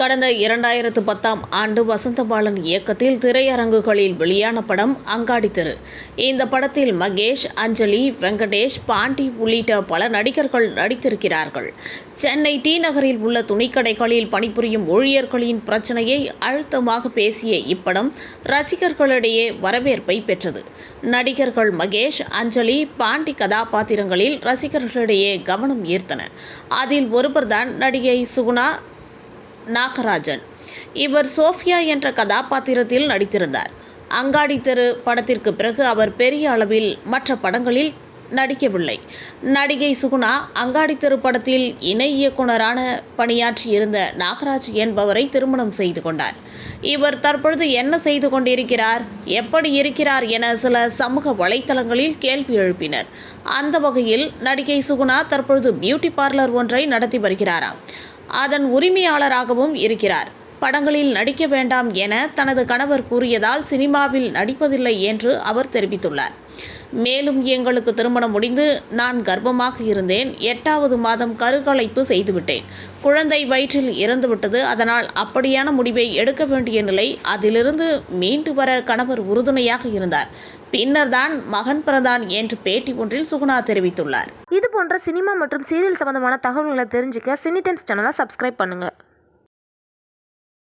கடந்த இரண்டாயிரத்து பத்தாம் ஆண்டு வசந்தபாலன் இயக்கத்தில் திரையரங்குகளில் வெளியான படம் அங்காடி தெரு. இந்த படத்தில் மகேஷ் அஞ்சலி வெங்கடேஷ் பாண்டி உள்ளிட்ட பல நடிகர்கள் நடித்திருக்கிறார்கள். சென்னை டி நகரில் உள்ள துணிக்கடைகளில் பணிபுரியும் ஊழியர்களின் பிரச்சனையை அழுத்தமாக பேசிய இப்படம் ரசிகர்களிடையே வரவேற்பை பெற்றது. நடிகர்கள் மகேஷ் அஞ்சலி பாண்டி கதாபாத்திரங்களில் ரசிகர்களிடையே கவனம் ஈர்த்தன. அதில் ஒருவர்தான் நடிகை சுகுணா நாகராஜன். இவர் சோஃபியா என்ற கதாபாத்திரத்தில் நடித்திருந்தார். அங்காடி தெரு படத்திற்கு பிறகு அவர் பெரிய அளவில் மற்ற படங்களில் நடிக்கவில்லை. நடிகை சுகுணா அங்காடி தெரு படத்தில் இணை இயக்குனரான பணியாற்றியிருந்த நாகராஜ் என்பவரை திருமணம் செய்து கொண்டார். இவர் தற்பொழுது என்ன செய்து கொண்டிருக்கிறார் எப்படி இருக்கிறார் என சில சமூக வலைத்தளங்களில் கேள்வி எழுப்பினர். அந்த வகையில் நடிகை சுகுணா தற்பொழுது பியூட்டி பார்லர் ஒன்றை நடத்தி வருகிறாராம். அதன் உரிமையாளராகவும் இருக்கிறார். படங்களில் நடிக்க வேண்டாம் என தனது கணவர் கூறியதால் சினிமாவில் நடிப்பதில்லை என்று அவர் தெரிவித்துள்ளார். மேலும் எங்களுக்கு திருமணம் முடிந்து நான் கர்ப்பமாக இருந்தேன். எட்டாவது மாதம் கருக்கலைப்பு செய்துவிட்டேன். குழந்தை வயிற்றில் இறந்துவிட்டது. அதனால் அப்படியான முடிவை எடுக்க வேண்டிய நிலை அதிலிருந்து மீண்டு வர கணவர் உறுதுணையாக இருந்தார். பின்னர் தான் மகன் பிறந்தான் என்று பேட்டி ஒன்றில் சுகுணா தெரிவித்துள்ளார். இது போன்ற சினிமா மற்றும் சீரியல் சம்பந்தமான தகவல்களை தெரிஞ்சுக்க சினிடென்ஸ் சேனலை சப்ஸ்கிரைப் பண்ணுங்கள்